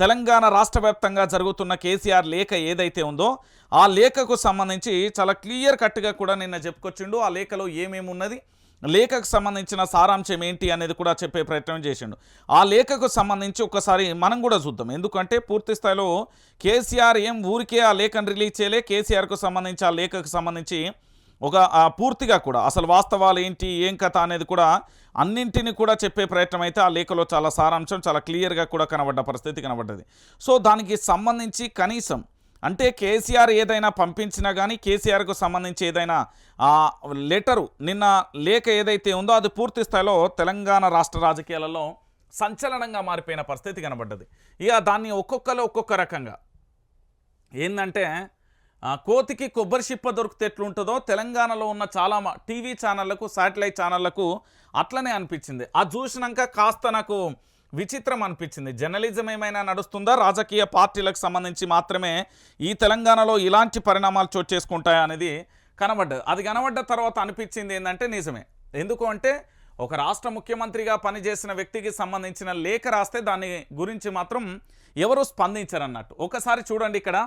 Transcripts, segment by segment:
తెలంగాణ రాష్ట్ర వ్యాప్తంగా జరుగుతున్న కేసీఆర్ లేఖ ఏదైతే ఉందో ఆ లేఖకు సంబంధించి చాలా క్లియర్ కట్గా కూడా నిన్న చెప్పుకొచ్చిండు. ఆ లేఖలో ఏమేమి ఉన్నది లేఖకు సంబంధించిన సారాంశం ఏంటి అనేది కూడా చెప్పే ప్రయత్నం చేసిండు. ఆ లేఖకు సంబంధించి ఒకసారి మనం కూడా చూద్దాం. ఎందుకంటే పూర్తి స్థాయిలో కేసీఆర్ ఏం ఊరికే ఆ లేఖను రిలీజ్ చేయలే. కేసీఆర్కు సంబంధించి ఆ లేఖకు సంబంధించి ఒక పూర్తిగా కూడా అసలు వాస్తవాలు ఏంటి ఏం కథ అనేది కూడా అన్నింటిని కూడా చెప్పే ప్రయత్నం అయితే ఆ లేఖలో చాలా సారాంశం చాలా క్లియర్గా కూడా కనబడ్డ పరిస్థితి కనబడ్డది. సో దానికి సంబంధించి కనీసం అంటే కేసీఆర్ ఏదైనా పంపించినా కానీ కేసీఆర్కు సంబంధించి ఏదైనా ఆ లెటరు నిన్న లేఖ ఏదైతే ఉందో అది పూర్తి స్థాయిలో తెలంగాణ రాష్ట్ర రాజకీయాలలో సంచలనంగా మారిపోయిన పరిస్థితి కనబడ్డది. ఇక దాన్ని ఒక్కొక్కరు ఒక్కొక్క రకంగా. ఏంటంటే కోతికి కొబ్బరి చిప్ప దొరికితే ఎట్లుంటుందో తెలంగాణలో ఉన్న చాలా టీవీ ఛానళ్ళకు శాటిలైట్ ఛానళ్ళకు అట్లనే అనిపించింది. అది చూసినాక కాస్త నాకు విచిత్రం అనిపించింది. జర్నలిజం ఏమైనా నడుస్తుందా? రాజకీయ పార్టీలకు సంబంధించి మాత్రమే ఈ తెలంగాణలో ఇలాంటి పరిణామాలు చోటు చేసుకుంటాయా అనేది కనబడ్డది. అది కనబడ్డ తర్వాత అనిపించింది ఏంటంటే నిజమే. ఎందుకు అంటే ఒక రాష్ట్ర ముఖ్యమంత్రిగా పనిచేసిన వ్యక్తికి సంబంధించిన లేఖ రాస్తే దాని గురించి మాత్రం ఎవరు స్పందించరన్నట్టు. ఒకసారి చూడండి ఇక్కడ.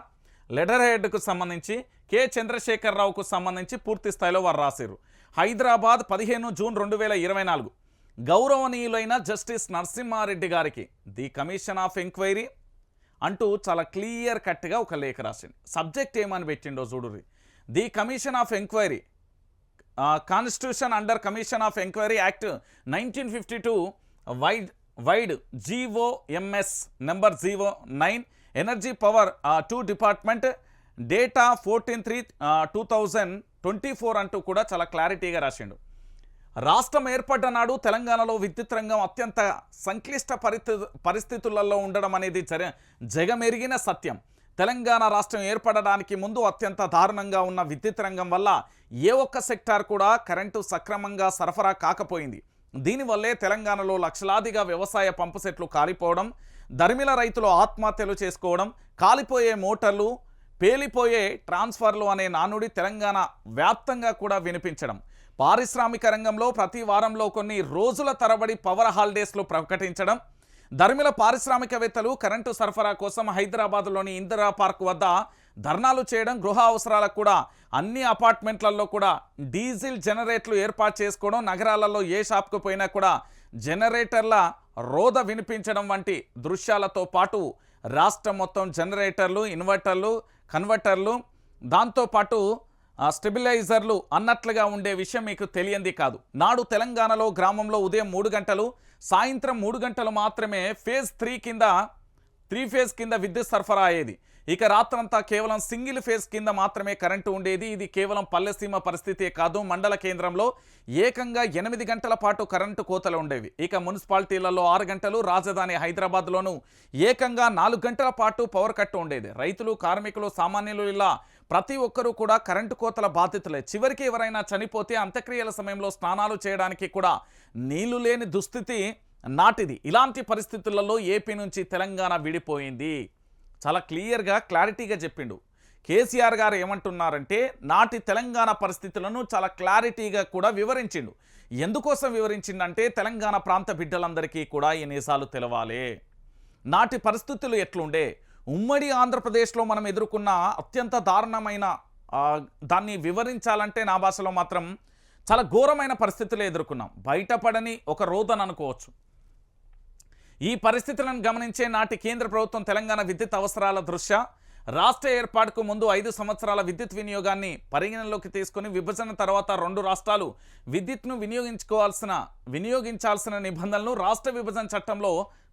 లెటర్ హెడ్కు సంబంధించి కె. చంద్రశేఖరరావుకు సంబంధించి పూర్తి స్థాయిలో వారు రాశారు హైదరాబాద్ పదిహేను జూన్ రెండు వేల ఇరవై నాలుగు. గౌరవనీయులైన జస్టిస్ నరసింహారెడ్డి గారికి ది కమిషన్ ఆఫ్ ఎంక్వైరీ అంటూ చాలా క్లియర్ కట్గా ఒక లేఖ రాసింది. సబ్జెక్ట్ ఏమని పెట్టిండో చూడుర్రి. The commission of enquiry constitution under commission of enquiry act nineteen fifty two wide wide GOMS number GO nine energy power two department data fourteen three two thousand twenty four అంటూ కూడా చాలా క్లారిటీగా రాసిండు. రాష్ట్రం ఏర్పడ్డ నాడు తెలంగాణలో విద్యుత్ రంగం అత్యంత సంక్లిష్ట పరిస్థితు పరిస్థితులలో ఉండడం అనేది జర జగమెరిగిన సత్యం. తెలంగాణ రాష్ట్రం ఏర్పడడానికి ముందు అత్యంత దారుణంగా ఉన్న విద్యుత్ రంగం వల్ల ఏ ఒక్క సెక్టార్ కూడా కరెంటు సక్రమంగా సరఫరా కాకపోయింది. దీనివల్లే తెలంగాణలో లక్షలాదిగా వ్యవసాయ పంపు సెట్లు కాలిపోవడం దరిమిల రైతులు ఆత్మహత్యలు చేసుకోవడం కాలిపోయే మోటార్లు పేలిపోయే ట్రాన్స్ఫర్లు అనే నానుడి తెలంగాణ వ్యాప్తంగా కూడా వినిపించడం. పారిశ్రామిక రంగంలో ప్రతి వారంలో కొన్ని రోజుల తరబడి పవర్ హాలిడేస్లు ప్రకటించడం. ధర్మిల పారిశ్రామికవేత్తలు కరెంటు సరఫరా కోసం హైదరాబాద్లోని ఇందిరా పార్క్ వద్ద ధర్నాలు చేయడం గృహ అవసరాలకు కూడా అన్ని అపార్ట్మెంట్లలో కూడా డీజిల్ జనరేట్లు ఏర్పాటు చేసుకోవడం నగరాలలో ఏ షాప్కు పోయినా కూడా జనరేటర్ల రోద వినిపించడం వంటి దృశ్యాలతో పాటు రాష్ట్రం మొత్తం జనరేటర్లు ఇన్వర్టర్లు కన్వర్టర్లు దాంతోపాటు స్టెబిలైజర్లు అన్నట్లుగా ఉండే విషయం మీకు తెలియంది కాదు. నాడు తెలంగాణలో గ్రామంలో ఉదయం మూడు గంటలు సాయంత్రం మూడు గంటలు మాత్రమే ఫేజ్ త్రీ కింద త్రీ ఫేజ్ కింద విద్యుత్ సరఫరా అయ్యేది. ఇక రాత్రంతా కేవలం సింగిల్ ఫేజ్ కింద మాత్రమే కరెంటు ఉండేది. ఇది కేవలం పల్లెసీమ పరిస్థితే కాదు. మండల కేంద్రంలో ఏకంగా ఎనిమిది గంటల పాటు కరెంటు కోతలు ఉండేవి. ఇక మున్సిపాలిటీలలో ఆరు గంటలు రాజధాని హైదరాబాద్లోనూ ఏకంగా నాలుగు గంటల పాటు పవర్ కట్ ఉండేది. రైతులు కార్మికులు సామాన్యులు ఇలా ప్రతి ఒక్కరూ కూడా కరెంటు కోతల బాధితులే. చివరికి ఎవరైనా చనిపోతే అంత్యక్రియల సమయంలో స్నానాలు చేయడానికి కూడా నీళ్ళు లేని దుస్థితి నాటిది. ఇలాంటి పరిస్థితులలో ఏపీ నుంచి తెలంగాణ విడిపోయింది. చాలా క్లియర్గా క్లారిటీగా చెప్పిండు. కేసీఆర్ గారు ఏమంటున్నారంటే నాటి తెలంగాణ పరిస్థితులను చాలా క్లారిటీగా కూడా వివరించిండు. ఎందుకోసం వివరించిండంటే తెలంగాణ ప్రాంత బిడ్డలందరికీ కూడా ఈ నేసాలు తెలవాలి. నాటి పరిస్థితులు ఎట్లుండే? ఉమ్మడి ఆంధ్రప్రదేశ్లో మనం ఎదుర్కొన్న అత్యంత దారుణమైన దాన్ని వివరించాలంటే నా భాషలో మాత్రం చాలా ఘోరమైన పరిస్థితులు ఎదుర్కొన్నాం. బయటపడని ఒక రోదన అనుకోవచ్చు ఈ పరిస్థితులను గమనించే నాటి కేంద్ర ప్రభుత్వం తెలంగాణ విద్యుత్ అవసరాల దృష్ట్యా రాష్ట్ర ఏర్పాటుకు ముందు ఐదు సంవత్సరాల విద్యుత్ వినియోగాన్ని పరిగణనలోకి తీసుకుని విభజన తర్వాత రెండు రాష్ట్రాలు విద్యుత్ను వినియోగించుకోవాల్సిన వినియోగించాల్సిన నిబంధనలను రాష్ట్ర విభజన చట్టంలో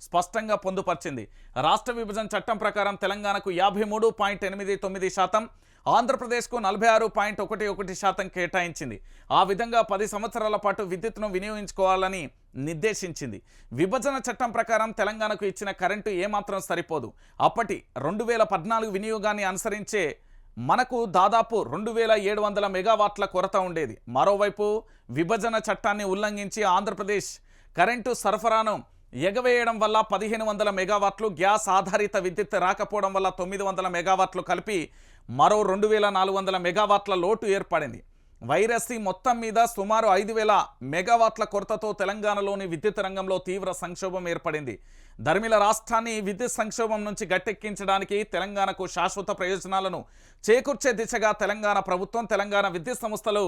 స్పష్టంగా పొందుపరిచింది. రాష్ట్ర విభజన చట్టం ప్రకారం తెలంగాణకు యాభై మూడు పాయింట్ ఎనిమిది తొమ్మిది శాతం ఆంధ్రప్రదేశ్కు నలభై ఆరు పాయింట్ ఒకటి ఒకటి శాతం కేటాయించింది. ఆ విధంగా పది సంవత్సరాల పాటు విద్యుత్ను వినియోగించుకోవాలని నిర్దేశించింది. విభజన చట్టం ప్రకారం తెలంగాణకు ఇచ్చిన కరెంటు ఏమాత్రం సరిపోదు. అప్పటి రెండు వేల పద్నాలుగు వినియోగాన్ని అనుసరించే మనకు దాదాపు రెండు వేల ఏడు వందల మెగావాట్ల కొరత ఉండేది. మరోవైపు విభజన చట్టాన్ని ఉల్లంఘించి ఆంధ్రప్రదేశ్ కరెంటు సరఫరాను ఎగవేయడం వల్ల పదిహేను వందల మెగావాట్లు గ్యాస్ ఆధారిత విద్యుత్ రాకపోవడం వల్ల తొమ్మిది వందల మెగావాట్లు కలిపి మరో రెండు వేల నాలుగు వందల మెగావాట్ల లోటు ఏర్పడింది. వైరస్ మొత్తం మీద సుమారు ఐదు వేల మెగావాట్ల కొరతతో తెలంగాణలోని విద్యుత్ రంగంలో తీవ్ర సంక్షోభం ఏర్పడింది. ధర్మిల రాష్ట్రాన్ని విద్యుత్ సంక్షోభం నుంచి గట్టెక్కించడానికి తెలంగాణకు శాశ్వత ప్రయోజనాలను చేకూర్చే దిశగా తెలంగాణ ప్రభుత్వం తెలంగాణ విద్యుత్ సంస్థలు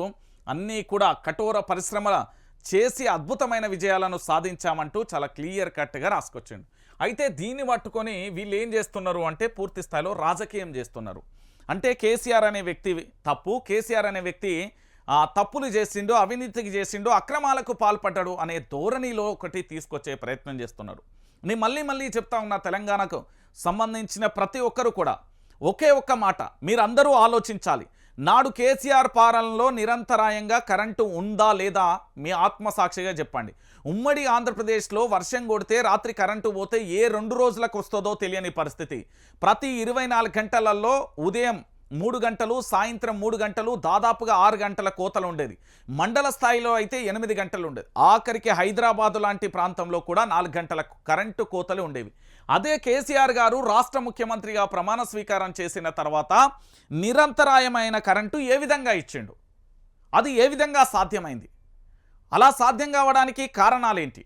అన్నీ కూడా కఠోర పరిశ్రమల చేసి అద్భుతమైన విజయాలను సాధించామంటూ చాలా క్లియర్ కట్గా రాసుకొచ్చిండు. అయితే దీన్ని పట్టుకొని వీళ్ళు ఏం చేస్తున్నారు అంటే పూర్తి స్థాయిలో రాజకీయం చేస్తున్నారు. అంటే కేసీఆర్ అనే వ్యక్తి తప్పు. కేసీఆర్ అనే వ్యక్తి ఆ, తప్పులు చేసిండు అవినీతికి చేసిండు అక్రమాలకు పాల్పడ్డాడు అనే ధోరణిలో ఒకటి తీసుకొచ్చే ప్రయత్నం చేస్తున్నాడు నేను మళ్ళీ మళ్ళీ చెప్తా ఉన్నా తెలంగాణకు సంబంధించిన ప్రతి ఒక్కరు కూడా ఒకే ఒక్క మాట మీరందరూ ఆలోచించాలి. నాడు కేసీఆర్ పాలనలో నిరంతరాయంగా కరెంటు ఉందా లేదా మీ ఆత్మసాక్షిగా చెప్పండి. ఉమ్మడి ఆంధ్రప్రదేశ్లో వర్షం కొడితే రాత్రి కరెంటు పోతే ఏ రెండు రోజులకు వస్తుందో తెలియని పరిస్థితి. ప్రతి ఇరవై గంటలలో ఉదయం మూడు గంటలు సాయంత్రం మూడు గంటలు దాదాపుగా ఆరు గంటల కోతలు ఉండేది. మండల స్థాయిలో అయితే ఎనిమిది గంటలు ఉండేది. ఆఖరికి హైదరాబాదు లాంటి ప్రాంతంలో కూడా నాలుగు గంటల కరెంటు కోతలు ఉండేవి. అదే కేసీఆర్ గారు రాష్ట్ర ముఖ్యమంత్రిగా ప్రమాణ స్వీకారం చేసిన తర్వాత నిరంతరాయమైన కరెంటు ఏ విధంగా ఇచ్చిండు? అది ఏ విధంగా సాధ్యమైంది? అలా సాధ్యం కావడానికి కారణాలేంటి?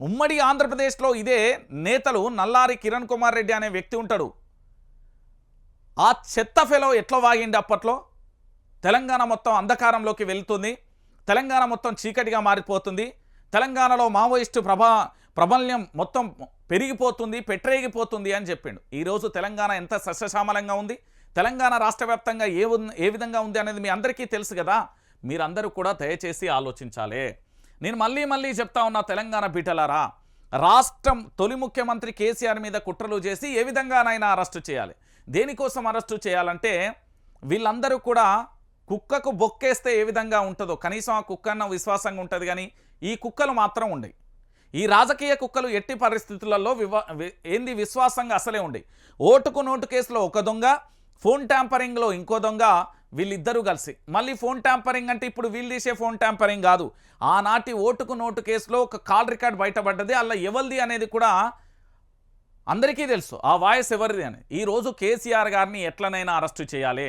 ఉమ్మడి ఆంధ్రప్రదేశ్లో ఇదే నేతలు నల్లారి కిరణ్ కుమార్ రెడ్డి అనే వ్యక్తి ఉంటాడు. ఆ చెత్త ఫెలో ఎట్లా వాగిండి అప్పట్లో? తెలంగాణ మొత్తం అంధకారంలోకి వెళ్తుంది. తెలంగాణ మొత్తం చీకటిగా మారిపోతుంది. తెలంగాణలో మావోయిస్టు ప్రభా ప్రబల్యం మొత్తం పెరిగిపోతుంది పెట్టరేగిపోతుంది అని చెప్పిండు. ఈరోజు తెలంగాణ ఎంత సస్యశ్యామలంగా ఉంది? తెలంగాణ రాష్ట్ర వ్యాప్తంగా ఏ ఏ విధంగా ఉంది అనేది మీ అందరికీ తెలుసు కదా? మీరందరూ కూడా దయచేసి ఆలోచించాలి. నేను మళ్ళీ మళ్ళీ చెప్తా ఉన్నా తెలంగాణ బిడ్డలారా రాష్ట్రం తొలి ముఖ్యమంత్రి కేసీఆర్ మీద కుట్రలు చేసి ఏ విధంగానైనా అరెస్టు చేయాలి. దేనికోసం అరెస్టు చేయాలంటే వీళ్ళందరూ కూడా కుక్కకు బొక్కేస్తే ఏ విధంగా ఉంటుందో కనీసం ఆ కుక్క అన్న విశ్వాసంగా ఉంటుంది కానీ ఈ కుక్కలు మాత్రం ఉండయి. ఈ రాజకీయ కుక్కలు ఎట్టి పరిస్థితులలో వివా ఏంది విశ్వాసంగా అసలే ఉండే ఓటుకు నోటు కేసులో ఒక దొంగ ఫోన్ ట్యాంపరింగ్లో ఇంకో దొంగ వీళ్ళిద్దరూ కలిసి. మళ్ళీ ఫోన్ ట్యాంపరింగ్ అంటే ఇప్పుడు వీళ్ళు తీసే ఫోన్ ట్యాంపరింగ్ కాదు. ఆనాటి ఓటుకు నోటు కేసులో ఒక కాల్ రికార్డ్ బయటపడ్డది. అలా ఎవరిది అనేది కూడా అందరికీ తెలుసు. ఆ వాయిస్ ఎవరిది అని. ఈరోజు కేసీఆర్ గారిని ఎట్లనైనా అరెస్టు చేయాలి.